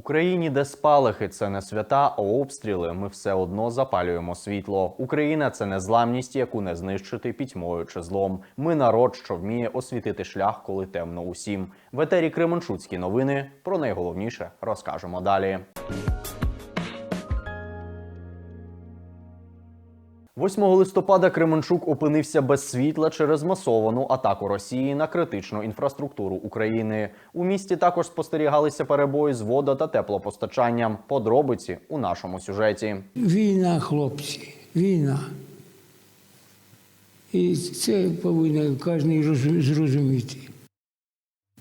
Україні, де спалахи це не свята, а обстріли. Ми все одно запалюємо світло. Україна це незламність, яку не знищити пітьмою чи злом. Ми народ, що вміє освітити шлях, коли темно усім. В етері Кременчуцькі новини. Про найголовніше розкажемо далі. 8 листопада Кременчук опинився без світла через масовану атаку Росії на критичну інфраструктуру України. У місті також спостерігалися перебої з водо та теплопостачанням. Подробиці у нашому сюжеті. Війна, хлопці, війна. І це повинен кожен зрозуміти.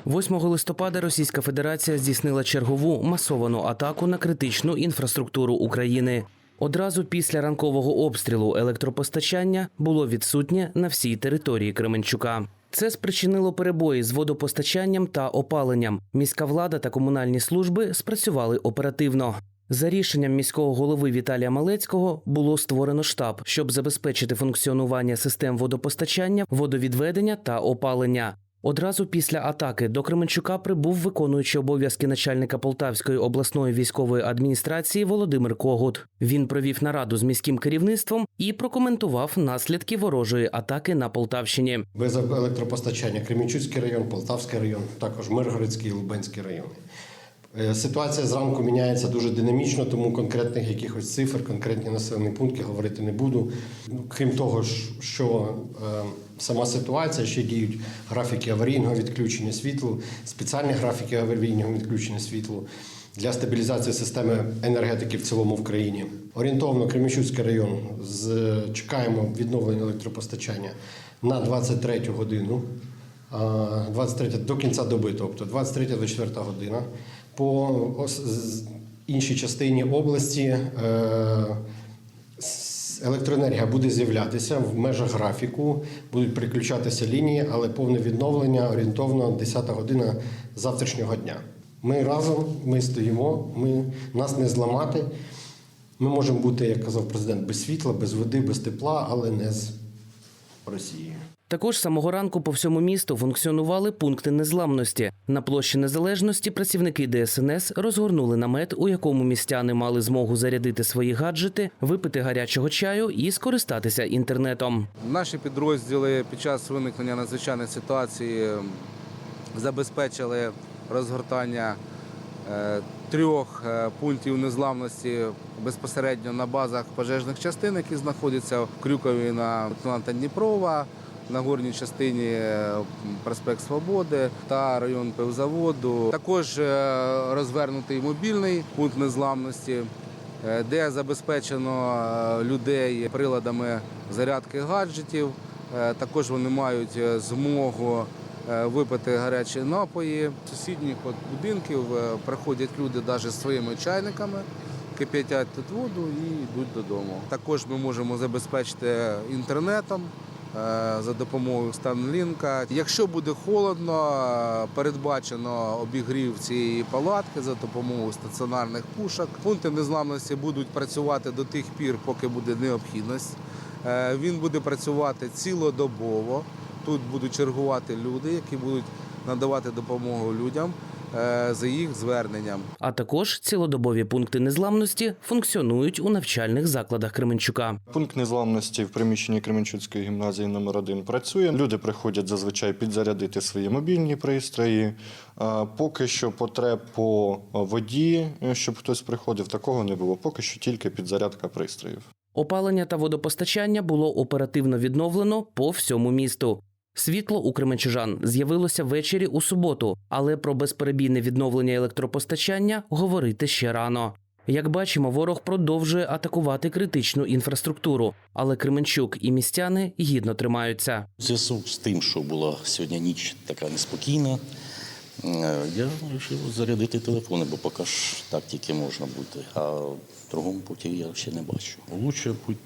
8 листопада Російська Федерація здійснила чергову масовану атаку на критичну інфраструктуру України. Одразу після ранкового обстрілу електропостачання було відсутнє на всій території Кременчука. Це спричинило перебої з водопостачанням та опаленням. Міська влада та комунальні служби спрацювали оперативно. За рішенням міського голови Віталія Малецького було створено штаб, щоб забезпечити функціонування систем водопостачання, водовідведення та опалення. Одразу після атаки до Кременчука прибув виконуючий обов'язки начальника Полтавської обласної військової адміністрації Володимир Когут. Він провів нараду з міським керівництвом і прокоментував наслідки ворожої атаки на Полтавщині. Без електропостачання Кременчуцький район, Полтавський район, також Миргородський і Лубенський райони. Е, Ситуація зранку міняється дуже динамічно, тому конкретних якихось цифр, конкретні населені пункти говорити не буду. Ну, Крім того, що е, сама ситуація ще діють графіки аварійного відключення світла, спеціальні графіки аварійного відключення світла для стабілізації системи енергетики в цілому в країні. Орієнтовно Кремінчуцький район з чекаємо відновлення електропостачання на 23 годину. А, 23 до кінця доби, тобто 23-24 година. По іншій частині області е, електроенергія буде з'являтися в межах графіку, будуть переключатися лінії, але повне відновлення орієнтовно 10 година завтрашнього дня. Ми разом, ми стоїмо, ми, нас не зламати. Ми можемо бути, як казав президент, без світла, без води, без тепла, але не з Росією. Також самого ранку по всьому місту функціонували пункти незламності. На площі незалежності працівники ДСНС розгорнули намет, у якому містяни мали змогу зарядити свої гаджети, випити гарячого чаю і скористатися інтернетом. Наші підрозділи під час виникнення надзвичайної ситуації забезпечили розгортання е, трьох е, пунктів незламності безпосередньо на базах пожежних частин, які знаходяться в Крюкові на лейтенанта Дніпрова, на горній частині е, проспект Свободи та район пивзаводу. Також е, розвернутий мобільний пункт незламності е, де забезпечено людей приладами зарядки гаджетів. Також вони мають змогу випити гарячі напої. Сусідніх от будинків приходять люди навіть з своїми чайниками, кип'ятять тут воду і йдуть додому. Також ми можемо забезпечити інтернетом. Е, За допомогою Станлінка. Якщо буде холодно, е, передбачено обігрів цієї палатки за допомогою стаціонарних пушок. Пункти незламності будуть працювати до тих пір, поки буде необхідність. Е, Він буде працювати цілодобово. Тут будуть чергувати люди, які будуть надавати допомогу людям за їх зверненням. А також цілодобові пункти незламності функціонують у навчальних закладах Кременчука. Пункт незламності в приміщенні Кременчуцької гімназії номер 1 працює. Люди приходять зазвичай підзарядити свої мобільні пристрої. Поки що потреб по воді, е, щоб хтось приходив, такого не було. Поки що тільки підзарядка пристроїв. Опалення та водопостачання було оперативно відновлено по всьому місту. Світло у кременчужан з'явилося ввечері у суботу, але про безперебійне відновлення електропостачання говорити ще рано. Як бачимо, ворог продовжує атакувати критичну інфраструктуру, але Кременчук і містяни гідно тримаються. У зв'язку з тим, що була сьогодні ніч така неспокійна, е, я вирішив зарядити телефони, бо поки ж так тільки можна бути. А в другому путі я ще не бачу. Лучше бути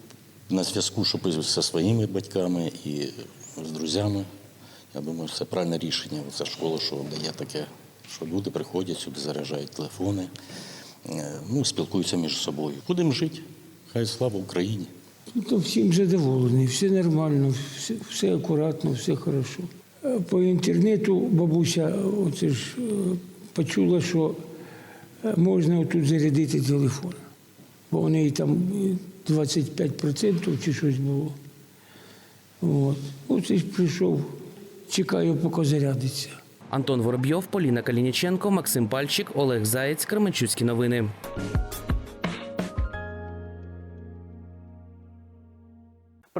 на зв'язку, щоб зі своїми батьками і з друзями. Я думаю, це правильне рішення. Це школа, що дає таке, що люди приходять сюди, заряджають телефони, е, ну, спілкуються між собою. Будемо жити. Хай слава Україні. Ну, то всім задоволені, все нормально, все, все акуратно, все хорошо. Е, По інтернету бабуся оце ж, е, почула, що можна тут зарядити телефон. Бо у неї там е, 25% чи щось було. От. Ось ж прийшов, чекаю, поки зарядиться. Антон Воробйов, Поліна Калініченко, Максим Пальчик, Олег Заєць, Кременчуцькі новини.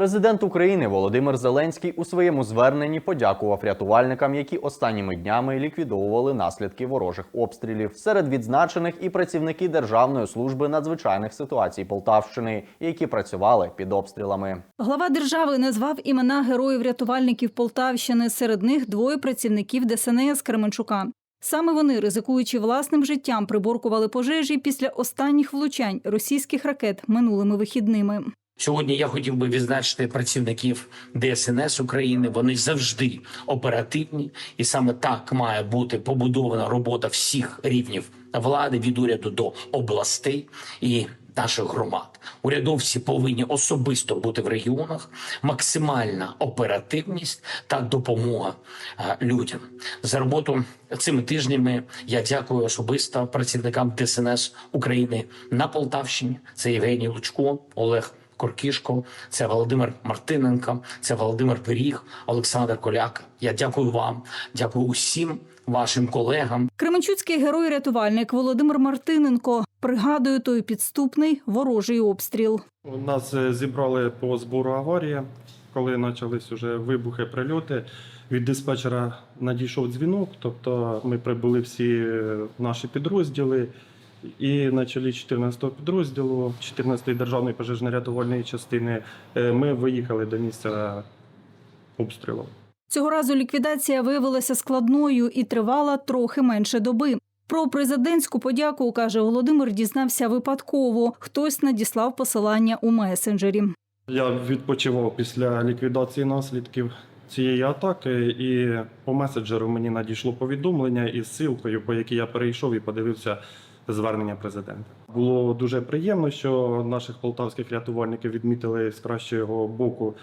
Президент України Володимир Зеленський у своєму зверненні подякував рятувальникам, які останніми днями ліквідовували наслідки ворожих обстрілів. Серед відзначених і працівники Державної служби надзвичайних ситуацій Полтавщини, які працювали під обстрілами. Глава держави назвав імена героїв-рятувальників Полтавщини. Серед них двоє працівників ДСНС Кременчука. Саме вони, ризикуючи власним життям, приборкували пожежі після останніх влучань російських ракет минулими вихідними. Сьогодні я хотів би відзначити працівників ДСНС України. Вони завжди оперативні, і саме так має бути побудована робота всіх рівнів влади від уряду до областей і наших громад. Урядовці повинні особисто бути в регіонах. Максимальна оперативність та допомога е, людям за роботу цими тижнями. Я дякую особисто працівникам ДСНС України на Полтавщині. Це Євгеній Лучко, Олег. Коркішко, це Володимир Мартиненко, це Володимир Пиріг, Олександр Коляк. Я дякую вам, дякую усім вашим колегам. Кременчуцький герой-рятувальник Володимир Мартиненко пригадує той підступний ворожий обстріл. Нас е, зібрали по збору аварії, коли почались уже вибухи, прильоти. Від диспетчера надійшов дзвінок, тобто ми прибули всі е, наші підрозділи. І на чолі 14-го підрозділу, 14-ї державної пожежно-рятувальної частини, е, ми виїхали до місця обстрілу. Цього разу ліквідація виявилася складною і тривала трохи менше доби. Про президентську подяку каже Володимир, дізнався випадково. Хтось надіслав посилання у месенджері. Я відпочивав після ліквідації наслідків цієї атаки, і по меседжеру мені надійшло повідомлення із ссылкою, по якій я перейшов і подивився звернення президента. Було дуже приємно, що наших полтавських рятувальників відмітили з кращого боку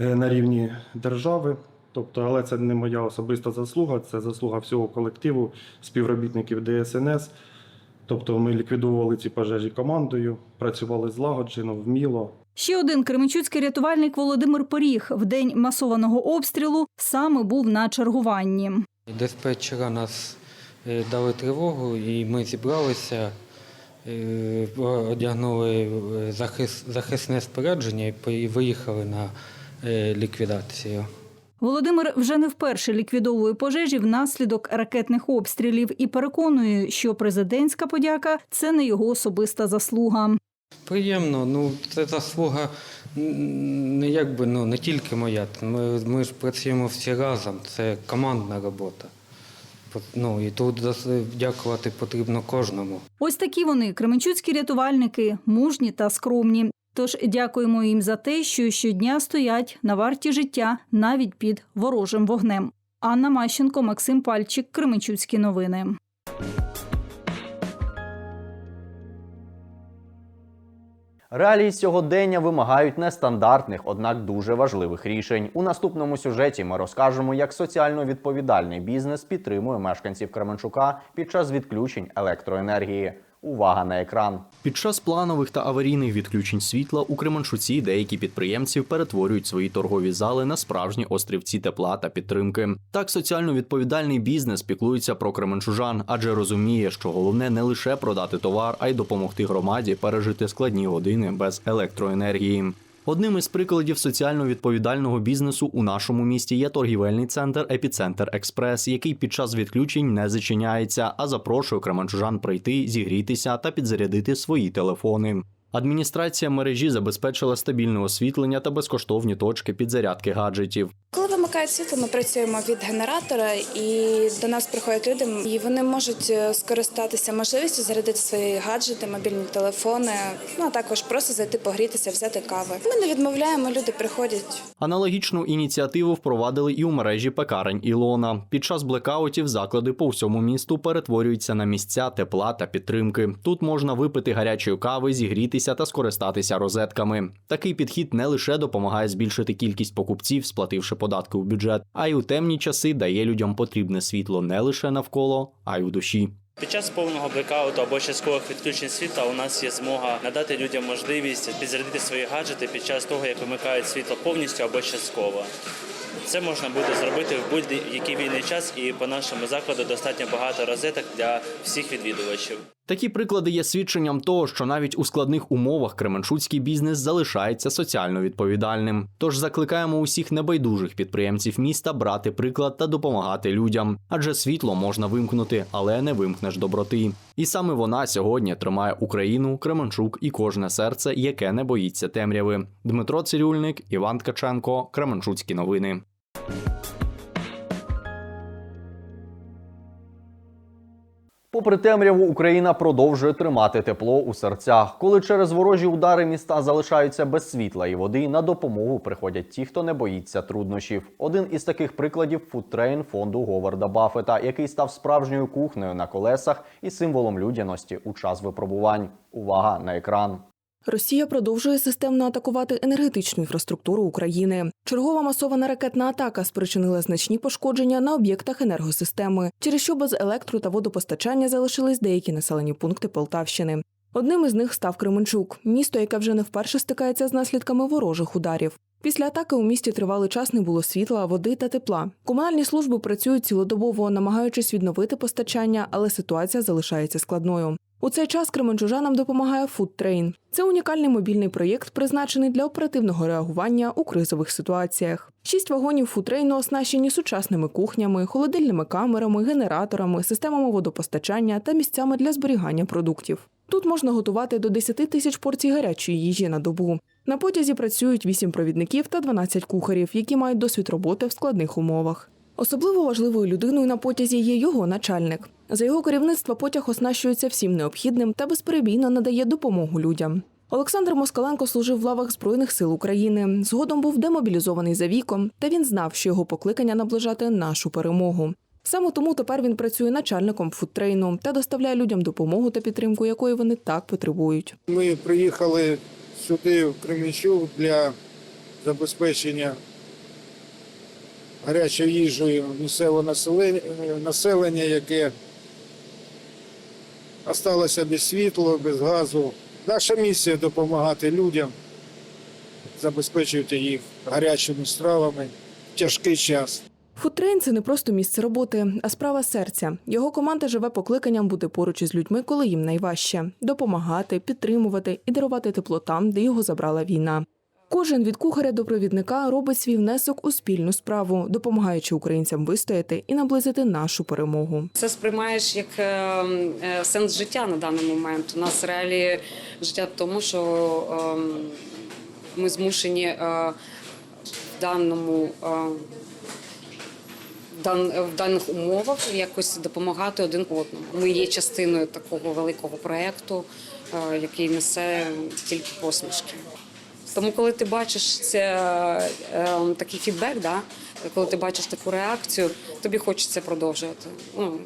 е, на рівні держави. Тобто, але це не моя особиста заслуга, це заслуга всього колективу співробітників ДСНС. Тобто, ми ліквідовували ці пожежі командою, працювали злагоджено, вміло. Ще один кременчуцький рятувальник Володимир Поріг в день масованого обстрілу саме був на чергуванні. Диспетчера нас дали тривогу, і ми зібралися, е, одягнули е, захис, захисне спорядження і виїхали на е, ліквідацію. Володимир вже не вперше ліквідовує пожежі внаслідок ракетних обстрілів і переконує, що президентська подяка це не його особиста заслуга. Приємно, ну це заслуга не якби ну не тільки моя. Ми, ми ж працюємо всі разом. Це командна робота. Ну і тут дякувати потрібно кожному. Ось такі вони кременчуцькі рятувальники, мужні та скромні. Тож дякуємо їм за те, що щодня стоять на варті життя навіть під ворожим вогнем. Анна Мащенко, Максим Пальчик, Кременчуцькі новини. Реалії сьогодення вимагають нестандартних, однак дуже важливих рішень. У наступному сюжеті ми розкажемо, як соціально відповідальний бізнес підтримує мешканців Кременчука під час відключень електроенергії. Увага на екран. Під час планових та аварійних відключень світла у Кременчуці деякі підприємці перетворюють свої торгові зали на справжні острівці тепла та підтримки. Так соціально відповідальний бізнес піклується про кременчужан, адже розуміє, що головне не лише продати товар, а й допомогти громаді пережити складні години без електроенергії. Одним із прикладів соціально відповідального бізнесу у нашому місті є торгівельний центр Епіцентр Експрес, який під час відключень не зачиняється, а запрошує кременчужан прийти, зігрітися та підзарядити свої телефони. Адміністрація мережі забезпечила стабільне освітлення та безкоштовні точки підзарядки гаджетів. Коли вимикають світло, ми працюємо від генератора, і до нас приходять люди, і вони можуть е, скористатися можливістю зарядити свої гаджети, мобільні телефони, ну а також просто зайти погрітися, взяти кави. Ми не відмовляємо, люди приходять. Аналогічну ініціативу впровадили і у мережі пекарень Ілона. Під час блекаутів заклади по всьому місту перетворюються на місця тепла та підтримки. Тут можна випити гарячої кави, зігрітися та скористатися розетками. Такий підхід не лише допомагає збільшити кількість покупців, сплативши податки у бюджет, а й у темні часи дає людям потрібне світло не лише навколо, а й у душі. Під час повного блекауту або часткових відключень світла у нас є змога надати людям можливість підзарядити свої гаджети під час того, як вимикають світло повністю або частково. Це можна буде зробити в будь-який вільний час, і по нашому закладу достатньо багато розеток для всіх відвідувачів. Такі приклади є свідченням того, що навіть у складних умовах кременчуцький бізнес залишається соціально відповідальним. Тож закликаємо усіх небайдужих підприємців міста брати приклад та допомагати людям, адже світло можна вимкнути, але не вимкнеш доброти. І саме вона сьогодні тримає Україну, Кременчук і кожне серце, яке не боїться темряви. Дмитро Цирюльник, Іван Ткаченко, Кременчуцькі новини. Попри темряву, Україна продовжує тримати тепло у серцях. Коли через ворожі удари міста залишаються без світла і води, на допомогу приходять ті, хто не боїться труднощів. Один із таких прикладів фудтрейн фонду Говарда Баффета, який став справжньою кухнею на колесах і символом людяності у час випробувань. Увага на екран. Росія продовжує системно атакувати енергетичну інфраструктуру України. Чергова масована ракетна атака спричинила значні пошкодження на об'єктах енергосистеми, через що без електро та водопостачання залишились деякі населені пункти Полтавщини. Одним із них став Кременчук, місто, яке вже не вперше стикається з наслідками ворожих ударів. Після атаки у місті тривалий час не було світла, води та тепла. Комунальні служби працюють цілодобово, намагаючись відновити постачання, але ситуація залишається складною. У цей час кременчужанам допомагає Food Це унікальний мобільний проєкт, призначений для оперативного реагування у кризових ситуаціях. Шість вагонів футрейну оснащені сучасними кухнями, холодильними камерами, генераторами, системами водопостачання та місцями для зберігання продуктів. Тут можна готувати до 10 тисяч порцій гарячої їжі на добу. На потязі працюють 8 провідників та 12 кухарів, які мають досвід роботи в складних умовах. Особливо важливою людиною на потязі є його начальник. За його керівництва потяг оснащується всім необхідним та безперебійно надає допомогу людям. Олександр Москаленко служив в лавах Збройних сил України. Згодом був демобілізований за віком, та він знав, що його покликання наближати нашу перемогу. Саме тому тепер він працює начальником фудтрейну та доставляє людям допомогу та підтримку, якої вони так потребують. Ми приїхали сюди, в Кременчук, для забезпечення гарячою їжею місцевого населення, населення, яке осталося без світла, без газу. Наша місія допомагати людям, забезпечувати їх гарячими стравами в тяжкий час. Фудтрейн – це не просто місце роботи, а справа серця. Його команда живе покликанням бути поруч із людьми, коли їм найважче допомагати, підтримувати і дарувати тепло там, де його забрала війна. Кожен від кухаря до провідника робить свій внесок у спільну справу, допомагаючи українцям вистояти і наблизити нашу перемогу. Це сприймаєш як е, е, сенс життя на даний момент. У нас реалії життя тому, що е, ми змушені е, в даному. В даних умовах якось допомагати один одному. Ми є частиною такого великого проєкту, е, який несе тільки посмішки. Тому, коли ти бачиш це, е, такий фідбек, да, коли ти бачиш таку реакцію, тобі хочеться продовжувати. Ну,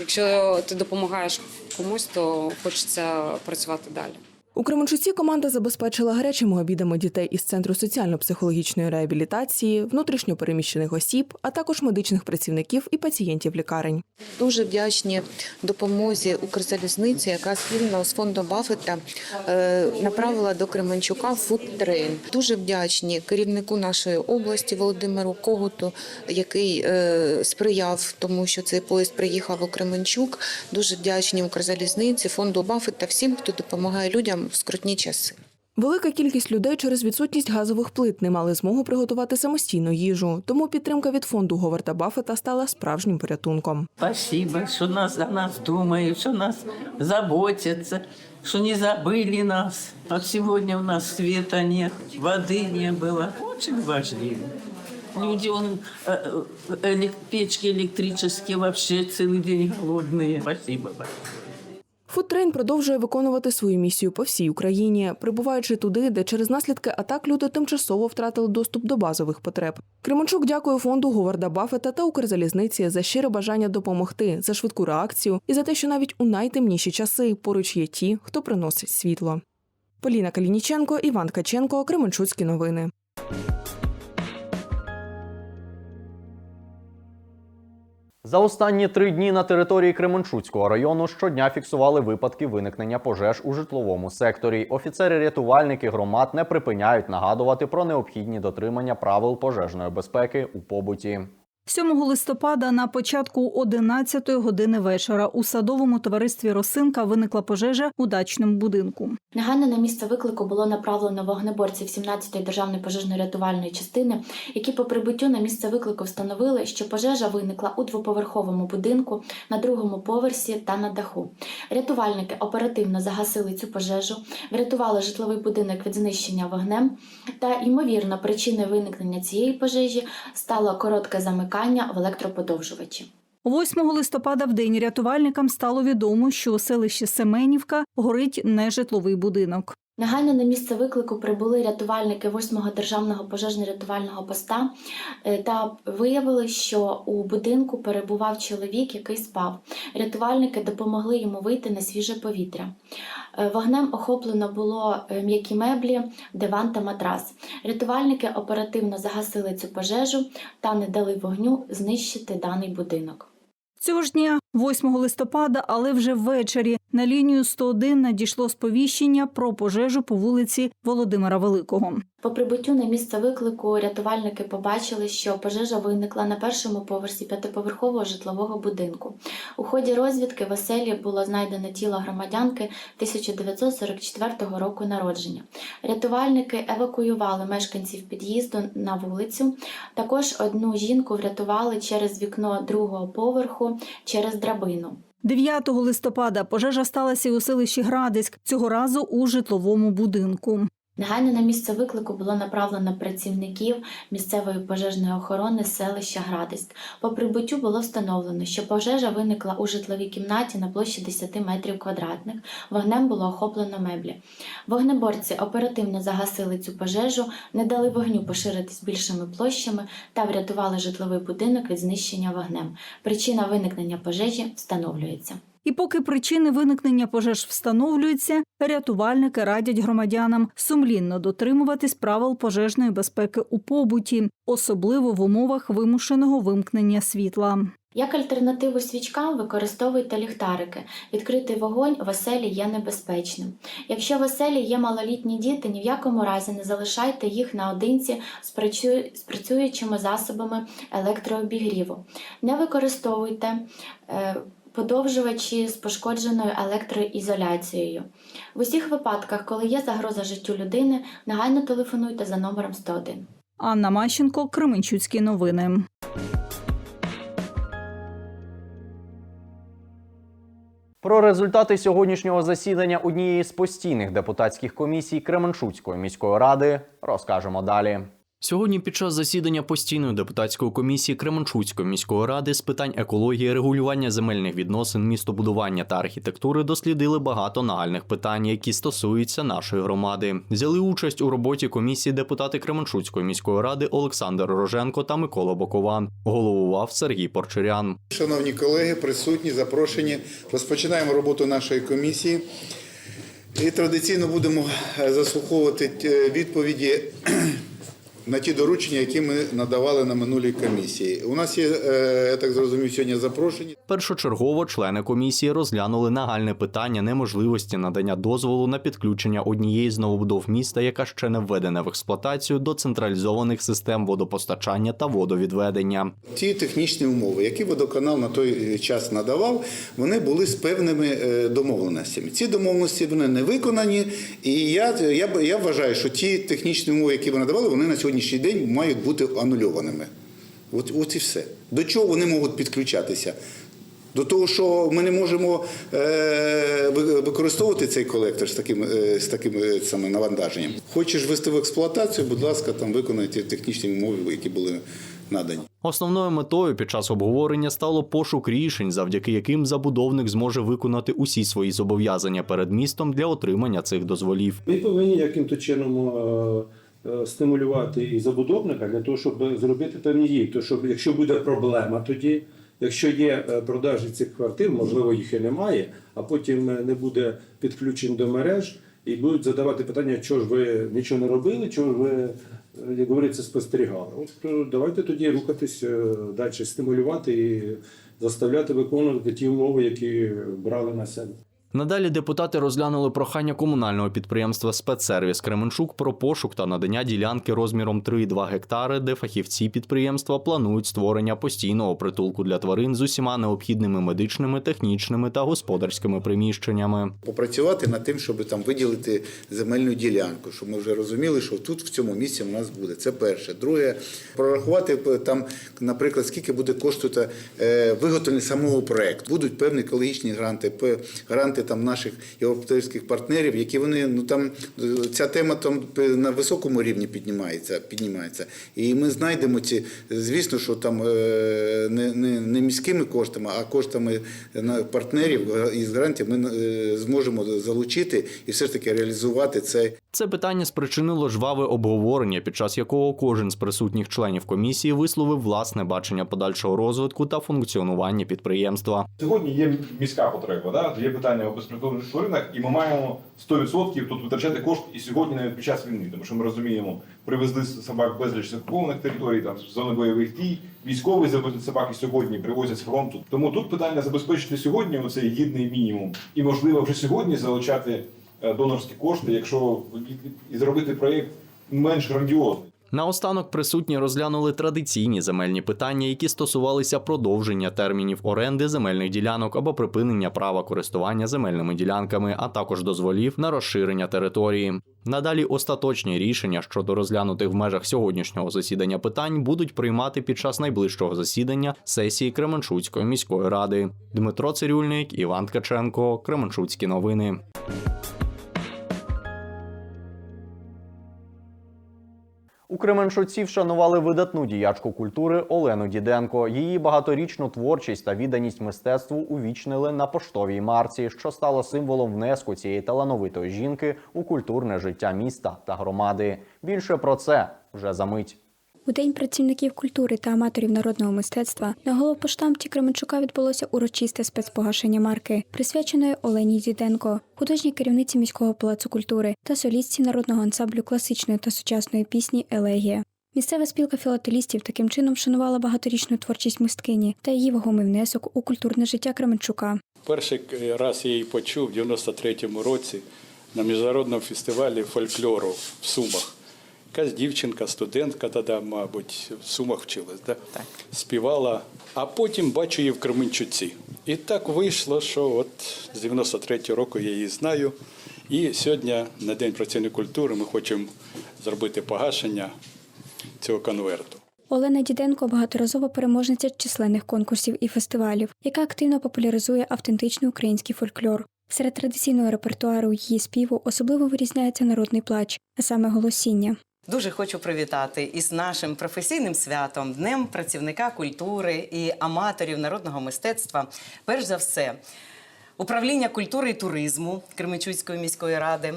якщо ти допомагаєш комусь, то хочеться працювати далі. У Кременчуці команда забезпечила гарячими обідами дітей із центру соціально-психологічної реабілітації, внутрішньопереміщених осіб, а також медичних працівників і пацієнтів лікарень. Дуже вдячні допомозі Укрзалізниці, яка спільно з фондом Баффета е, направила до Кременчука фудтрейн. Дуже вдячні керівнику нашої області Володимиру Когуту, який е, сприяв тому, що цей поїзд приїхав у Кременчук. Дуже вдячні Укрзалізниці, фонду Баффета, всім, хто допомагає людям в скрутні часи. Велика кількість людей через відсутність газових плит не мали змогу приготувати самостійно їжу. Тому підтримка від фонду Говарда Баффета стала справжнім порятунком. Спасибо, что нас за нас думают, что нас заботятся, что не забыли нас. Вот сегодня у нас света нет, воды не было. Очень важливо. Люди, он, э, э, элек- печки электрические вообще целый день голодные. Спасибо большое. Фудтрейн продовжує виконувати свою місію по всій Україні, прибуваючи туди, де через наслідки атак люди тимчасово втратили доступ до базових потреб. Кременчук дякує фонду Говарда Баффета та Укрзалізниці за щире бажання допомогти, за швидку реакцію і за те, що навіть у найтемніші часи поруч є ті, хто приносить світло. Поліна Калініченко, Іван Каченко, Кременчуцькі новини. За останні три дні на території Кременчуцького району щодня фіксували випадки виникнення пожеж у житловому секторі. Офіцери-рятувальники громад не припиняють нагадувати про необхідні дотримання правил пожежної безпеки у побуті. 7 листопада на початку 11 години вечора у садовому товаристві Росинка виникла пожежа у дачному будинку. Негайно на місце виклику було направлено вогнеборців 17-ї державної пожежно-рятувальної частини, які по прибуттю на місце виклику встановили, що пожежа виникла у двоповерховому будинку на другому поверсі та на даху. Рятувальники оперативно загасили цю пожежу, врятували житловий будинок від знищення вогнем. Та ймовірно, причиною виникнення цієї пожежі стало коротке замикання в електроподовжувачі. 8 листопада в день рятувальникам стало відомо, що у селищі Семенівка горить нежитловий будинок. Негайно на місце виклику прибули рятувальники 8-го державного пожежно-рятувального поста е, та виявили, що у будинку перебував чоловік, який спав. Рятувальники допомогли йому вийти на свіже повітря. Е, Вогнем охоплено було е, м'які меблі, диван та матрас. Рятувальники оперативно загасили цю пожежу та не дали вогню знищити даний будинок. Цього ж дня, 8 листопада, але вже ввечері на лінію 101 надійшло сповіщення про пожежу по вулиці Володимира Великого. По прибуттю на місце виклику рятувальники побачили, що пожежа виникла на першому поверсі п'ятиповерхового житлового будинку. У ході розвідки в оселі було знайдено тіло громадянки 1944 року народження. Рятувальники евакуювали мешканців під'їзду на вулицю. Також одну жінку врятували через вікно другого поверху через драбину. 9 листопада пожежа сталася у селищі Градиськ, цього разу у житловому будинку. Негайно на місце виклику було направлено працівників місцевої пожежної охорони селища Градиськ. По прибуттю було встановлено, що пожежа виникла у житловій кімнаті на площі 10 метрів квадратних. Вогнем було охоплено меблі. Вогнеборці оперативно загасили цю пожежу, не дали вогню поширитись більшими площами та врятували житловий будинок від знищення вогнем. Причина виникнення пожежі встановлюється. І поки причини виникнення пожеж встановлюються, рятувальники радять громадянам сумлінно дотримуватись правил пожежної безпеки у побуті, особливо в умовах вимушеного вимкнення світла. Як альтернативу свічкам використовуйте ліхтарики. Відкритий вогонь в оселі є небезпечним. Якщо в оселі є малолітні діти, ні в якому разі не залишайте їх наодинці з працюючими засобами електрообігріву. Не використовуйте е, подовжувачі з пошкодженою електроізоляцією. В усіх випадках, коли є загроза життю людини, негайно телефонуйте за номером 101. Анна Мащенко, Кременчуцькі новини. Про результати сьогоднішнього засідання однієї з постійних депутатських комісій Кременчуцької міської ради розкажемо далі. Сьогодні під час засідання постійної депутатської комісії Кременчуцької міської ради з питань екології, регулювання земельних відносин, містобудування та архітектури дослідили багато нагальних питань, які стосуються нашої громади. Взяли участь у роботі комісії депутати Кременчуцької міської ради Олександр Роженко та Микола Бокован. Головував Сергій Порчерян. Шановні колеги, присутні, запрошені. Розпочинаємо роботу нашої комісії. І традиційно будемо е, заслуховувати е, відповіді на ті доручення, які ми надавали на минулій комісії. У нас є, е, я так зрозумів, сьогодні запрошені. Першочергово члени комісії розглянули нагальне питання неможливості надання дозволу на підключення однієї з новобудов міста, яка ще не введена в експлуатацію до централізованих систем водопостачання та водовідведення. Ті технічні умови, які водоканал на той час надавав, вони були з певними е, домовленостями. Ці домовленості вони не виконані, і я, я, я вважаю, що ті технічні умови, які ви надавали, вони на сьогоднішній день мають бути анульованими. От, от і все. До чого вони можуть підключатися? До того, що ми не можемо е, використовувати цей колектор з таким, е, з таким е, саме навантаженням. Хочеш ввести в експлуатацію, будь ласка, там виконай ті технічні умови, які були надані. Основною метою під час обговорення стало пошук рішень, завдяки яким забудовник зможе виконати усі свої зобов'язання перед містом для отримання цих дозволів. Ми повинні яким-то чином е, е, стимулювати і забудовника для того, щоб зробити певні дії. То щоб якщо буде проблема, тоді якщо є е, продажі цих квартир, можливо, їх і немає, а потім е, не буде підключень до мереж і будуть задавати питання, чого ж ви нічого не робили, чого ж ви, е, як говориться, спостерігали. От е, давайте тоді рухатись е, далі, стимулювати і заставляти виконувати ті умови, які брали на себе. Надалі депутати розглянули прохання комунального підприємства Спецсервіс Кременчук про пошук та надання ділянки розміром 3,2 гектари, де фахівці підприємства планують створення постійного притулку для тварин з усіма необхідними медичними, технічними та господарськими приміщеннями. попрацювати над тим, щоб там виділити земельну ділянку, щоб ми вже розуміли, що тут в цьому місці у нас буде. Це перше. Друге, прорахувати е, там, наприклад, скільки буде коштувати е, виготовлення самого проекту. Будуть певні екологічні гранти, гранти там наших європейських партнерів, які вони ну там ця тема там на високому рівні піднімається. піднімається. І ми знайдемо ці, звісно, що там е, не, не, не міськими коштами, а коштами на партнерів із грантів ми е, зможемо залучити і все ж таки реалізувати це. Це питання спричинило жваве обговорення, під час якого кожен з присутніх членів комісії висловив власне бачення подальшого розвитку та функціонування підприємства. Сьогодні є міська потреба, да? є питання безпритульних тваринах, і ми маємо 100% тут витрачати кошти і сьогодні навіть під час війни, тому що ми розуміємо, привезли собак безліч з окупованих територій, там з зони бойових дій, військові завезли собаки сьогодні привозять з фронту. Тому тут питання забезпечити сьогодні оцей гідний мінімум, і можливо вже сьогодні залучати е, донорські кошти, якщо і зробити проєкт менш грандіозний. Наостанок присутні розглянули традиційні земельні питання, які стосувалися продовження термінів оренди земельних ділянок або припинення права користування земельними ділянками, а також дозволів на розширення території. Надалі остаточні рішення щодо розглянутих в межах сьогоднішнього засідання питань будуть приймати під час найближчого засідання сесії Кременчуцької міської ради. Дмитро Цирюльник, Іван Ткаченко, Кременчуцькі новини. У Кременчуці вшанували видатну діячку культури Олену Діденко. Її багаторічну творчість та відданість мистецтву увічнили на поштовій марці, що стало символом внеску цієї талановитої жінки у культурне життя міста та громади. Більше про це вже за мить. У День працівників культури та аматорів народного мистецтва на головпоштамті Кременчука відбулося урочисте спецпогашення марки, присвяченої Олені Діденко, художній керівниці міського палацу культури та солістці народного ансамблю класичної та сучасної пісні Елегія. Місцева спілка філателістів таким чином вшанувала багаторічну творчість мисткині та її вагомий внесок у культурне життя Кременчука. Перший раз я її почув в 93-му році на міжнародному фестивалі фольклору в Сумах. Якась дівчинка, студентка тоді, мабуть, в Сумах вчилась, да? співала, а потім бачу її в Кременчуці. І так вийшло, що от з 93-го року я її знаю. І сьогодні, на День працівної культури, ми хочемо зробити погашення цього конверту. Олена Діденко багаторазова переможниця численних конкурсів і фестивалів, яка активно популяризує автентичний український фольклор. Серед традиційного репертуару її співу особливо вирізняється народний плач, а саме голосіння. Дуже хочу привітати із нашим професійним святом, Днем працівника культури і аматорів народного мистецтва. Перш за все, управління культури і туризму Кременчуцької міської ради.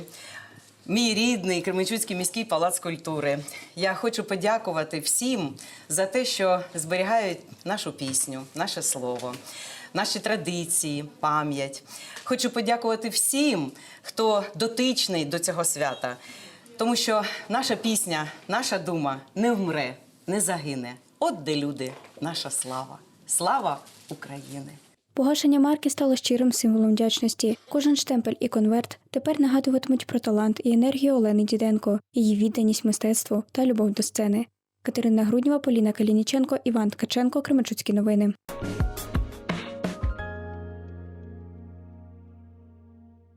Мій рідний Кременчуцький міський палац культури. Я хочу подякувати всім за те, що зберігають нашу пісню, наше слово, наші традиції, пам'ять. Хочу подякувати всім, хто дотичний до цього свята, тому що наша пісня, наша дума не вмре, не загине. От де люди, наша слава. Слава України! Погашення марки стало щирим символом вдячності. Кожен штемпель і конверт тепер нагадуватимуть про талант і енергію Олени Діденко, її відданість мистецтву та любов до сцени. Катерина Груднєва, Поліна Калініченко, Іван Ткаченко, Кременчуцькі новини.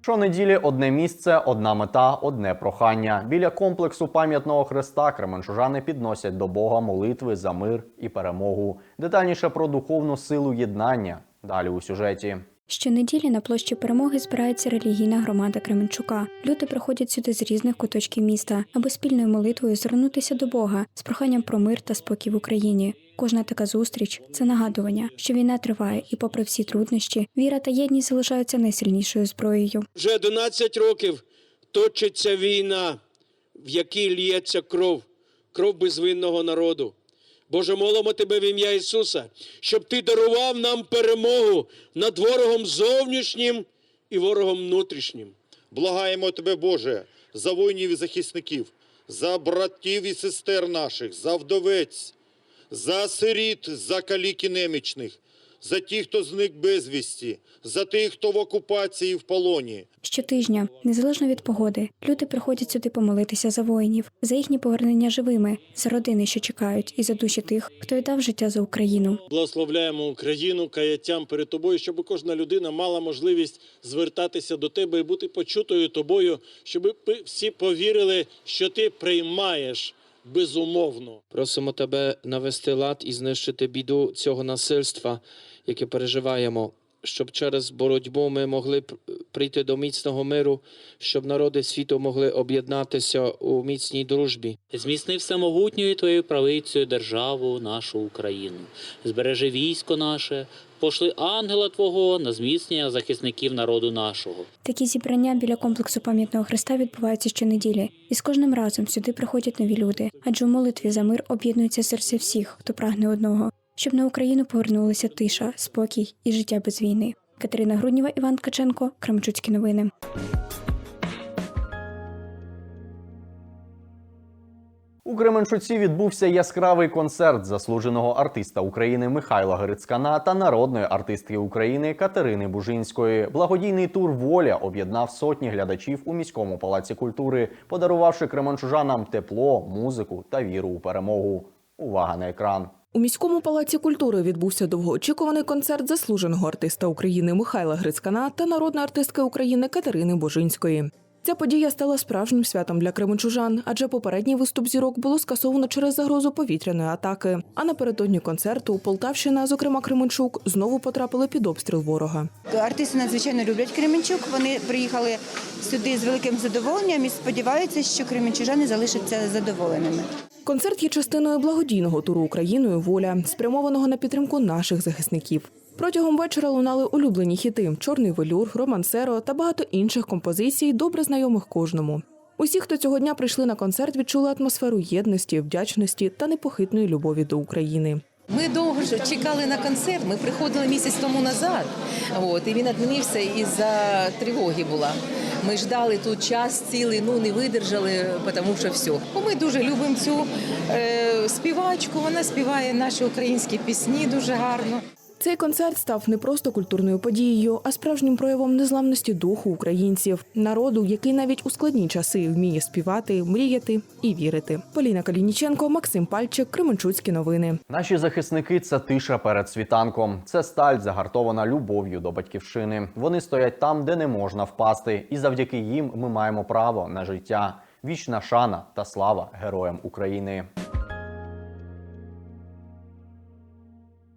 Щонеділі одне місце, одна мета, одне прохання. Біля комплексу пам'ятного хреста кременчужани підносять до Бога молитви за мир і перемогу. Детальніше про духовну силу єднання. Далі у сюжеті. Щонеділі на площі перемоги збирається релігійна громада Кременчука. Люди приходять сюди з різних куточків міста, аби спільною молитвою звернутися до Бога з проханням про мир та спокій в Україні. Кожна така зустріч це нагадування, що війна триває, і, попри всі труднощі, віра та єдність залишаються найсильнішою зброєю. Вже 11 років точиться війна, в якій лється кров, кров безвинного народу. Боже, молимо Тебе в ім'я Ісуса, щоб Ти дарував нам перемогу над ворогом зовнішнім і ворогом внутрішнім. Благаємо Тебе, Боже, за воїнів і захисників, за братів і сестер наших, за вдовець, за сиріт, за каліки немічних, за тих, хто зник безвісті, за тих, хто в окупації в полоні. Щотижня, незалежно від погоди, люди приходять сюди помолитися за воїнів, за їхнє повернення живими, за родини, що чекають, і за душі тих, хто віддав життя за Україну. Благословляємо Україну каяттям перед тобою, щоб кожна людина мала можливість звертатися до тебе і бути почутою тобою, щоб всі повірили, що ти приймаєш безумовно. Просимо тебе навести лад і знищити біду цього насильства, яке переживаємо, щоб через боротьбу ми могли п- прийти до міцного миру, щоб народи світу могли об'єднатися у міцній дружбі. Зміцни всемогутньою твоєю правицею державу нашу Україну. Збережи військо наше, пошли ангела Твого на зміцнення захисників народу нашого. Такі зібрання біля комплексу пам'ятного Христа відбуваються щонеділі, і з кожним разом сюди приходять нові люди, адже у молитві за мир об'єднується серце всіх, хто прагне одного, щоб на Україну повернулися тиша, спокій і життя без війни. Катерина Грудніва, Іван Ткаченко, Крамчуцькі новини. У Кременчуці відбувся яскравий концерт заслуженого артиста України Михайла Грицькана та народної артистки України Катерини Бужинської. Благодійний тур Воля об'єднав сотні глядачів у міському палаці культури, подарувавши кременчужанам тепло, музику та віру у перемогу. Увага на екран. У міському палаці культури відбувся довгоочікуваний концерт заслуженого артиста України Михайла Грицькана та народної артистки України Катерини Божинської. Ця подія стала справжнім святом для кременчужан, адже попередній виступ зірок було скасовано через загрозу повітряної атаки. А напередодні концерту Полтавщина, зокрема Кременчук, знову потрапили під обстріл ворога. Артисти надзвичайно люблять Кременчук. Вони приїхали сюди з великим задоволенням і сподіваються, що кременчужани залишаться задоволеними. Концерт є частиною благодійного туру Україною Воля, спрямованого на підтримку наших захисників. Протягом вечора лунали улюблені хіти Чорний велюр, Романсеро та багато інших композицій, добре знайомих кожному. Усі, хто цього дня прийшли на концерт, відчули атмосферу єдності, вдячності та непохитної любові до України. Ми довго ж чекали на концерт. Ми приходили місяць тому назад. От, і він відмінився із-за тривоги була. Ми ждали тут час цілий, ну не видержали, тому що все. Ми дуже любимо цю е, співачку. Вона співає наші українські пісні дуже гарно. Цей концерт став не просто культурною подією, а справжнім проявом незламності духу українців, народу, який навіть у складні часи вміє співати, мріяти і вірити. Поліна Калініченко, Максим Пальчик, Кременчуцькі новини. Наші захисники це тиша перед світанком. Це сталь, загартована любов'ю до батьківщини. Вони стоять там, де не можна впасти, і завдяки їм ми маємо право на життя. Вічна шана та слава героям України.